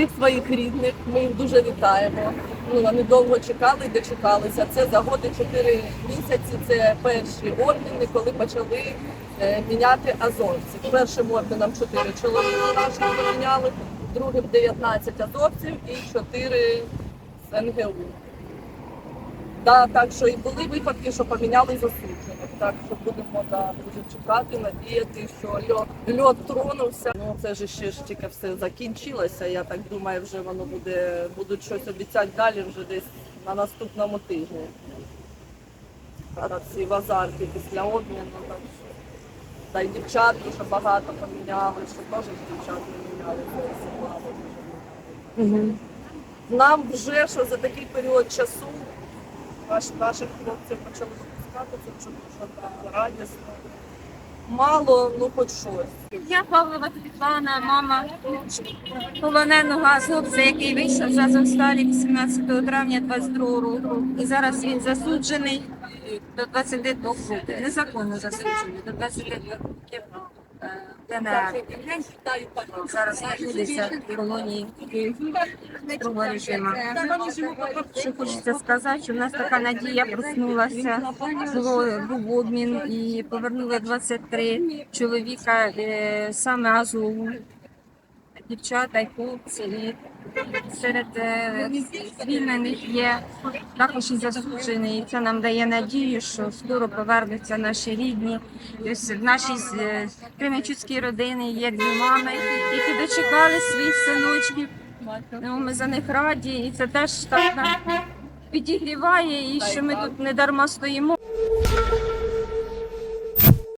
всіх своїх рідних. Ми їх дуже вітаємо. Ну, вони довго чекали, дочекалися. Це за годи 4 місяці. Це перші ордени, коли почали е, міняти азовців. Першим орденом 4 чоловіка наших поміняли, другим 19 азовців і 4 з НГУ. Да, так що і були випадки, що поміняли засуджених. Так що будемо да, дуже чекати, надіяти, що льот, льот тронувся. Ну це ж ще ж тільки все закінчилося. Я так думаю, вже воно буде будуть щось обіцяти далі вже десь на наступному тижні. Зараз всі в після обміну. Так що. Та й дівчат дуже багато поміняли, що теж дівчат не міняли. це все мало дуже. Нам вже що за такий період часу наших хлопців почали випускати, це вже дуже радісно. Мало, ну хоч щось. Я Павлова Світлана, мама полоненого азовця, який вийшов з Азовсталі 18 травня 22 року. І зараз він засуджений до 22 років. Незаконно засуджений до 22 років. Зараз колонії другого режиму. Що хочеться сказати, що в нас така надія проснулася. Було був обмін і повернули 23 чоловіка е, саме Азову. Дівчата й хлопці. І серед е, звільнених є також і засуджений. І це нам дає надію, що скоро повернуться наші рідні. В нашій е, кременчуцькій родині є дві мами, які дочекали своїх синочків. Ну, ми за них раді, і це теж так нам підігріває, і що ми тут не дарма стоїмо.